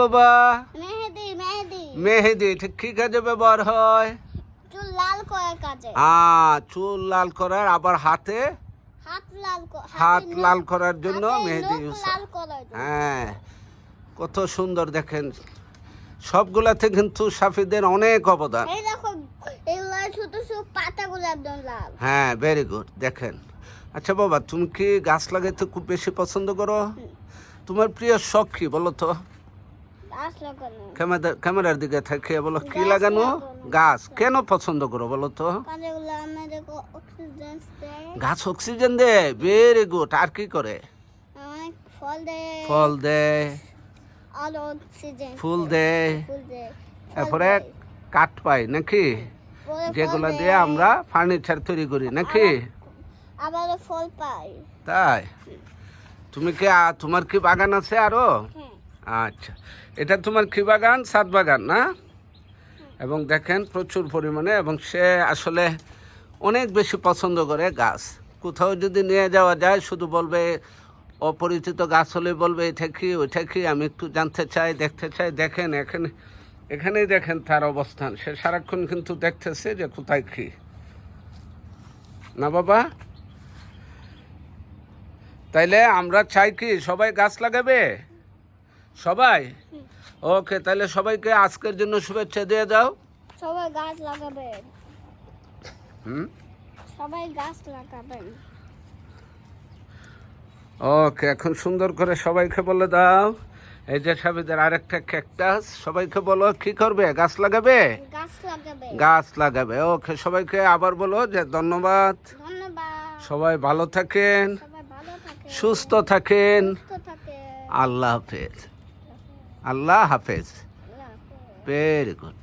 বাবা। মেহেদি মেহেদি। মেহেদি ঠিক কি কাজে ব্যবহার হয়? চুল লাল করার কাজে। আ চুল লাল করার আবার হাতে? হাত লাল হাত লাল করার জন্য মেহেদি ইউজ। হ্যাঁ। কত সুন্দর দেখেন। সবগুলাতে কিন্তু সাফিদের অনেক অবদান। হ্যাঁ ভেরি গুড দেখেন। আচ্ছা বাবা তুমি কি গাছ লাগাইতে খুব বেশি পছন্দ করো? তোমার প্রিয় শখ কি বলো তো? ক্যামেরার দিকে থাকে বলো কি লাগানো। গাছ। কেন পছন্দ করো বলো তো? গাছ অক্সিজেন দেয়? ভেরি গুড আর কি করে? ফল দেয়। ফল দেয়। তারপরে কাঠ পাই নাকি? যেগুলো দিয়ে। আমরা ফার্নিচার তৈরি করি নাকি? আবার ফল পাই। তাই? তুমি কি তোমার কি বাগান আছে আরও? হ্যাঁ। আচ্ছা। এটা তোমার কি বাগান সাত বাগান না? এবং দেখেন প্রচুর পরিমাণে এবং সে আসলে অনেক বেশি পছন্দ করে গাছ। কোথাও যদি নিয়ে যাওয়া যায়, শুধু বলবে, অপরিচিত গাছ হলে বলবে, এটা কি, ওইটা কি? আমি একটু জানতে চাই, দেখতে চাই। দেখেন, এখানে, এখানেই দেখেন তার অবস্থান। সে সারাক্ষণ কিন্তু দেখতেছে যে কোথায় কি। না বাবা? তাইলে আমরা চাই কি, সবাই গাছ লাগাবে? সবাই? ওকে তাহলে সবাইকে আজকের জন্য শুভেচ্ছা দিয়ে দাও। সবাই গাছ লাগাবেন। হুম? সবাই গাছ লাগাবেন। ওকে এখন সুন্দর করে সবাইকে বলে দাও। এই যে সাবিদের আরেকটা ক্যাকটাস সবাইকে বলো কি করবে? গাছ লাগাবে? গাছ লাগাবে। ওকে সবাইকে আবার বলো যে ধন্যবাদ। ধন্যবাদ। সবাই ভালো থাকেন। সবাই ভালো থাকে সুস্থ থাকেন। আল্লাহ হাফেজ। আল্লাহ হাফেজ। Very good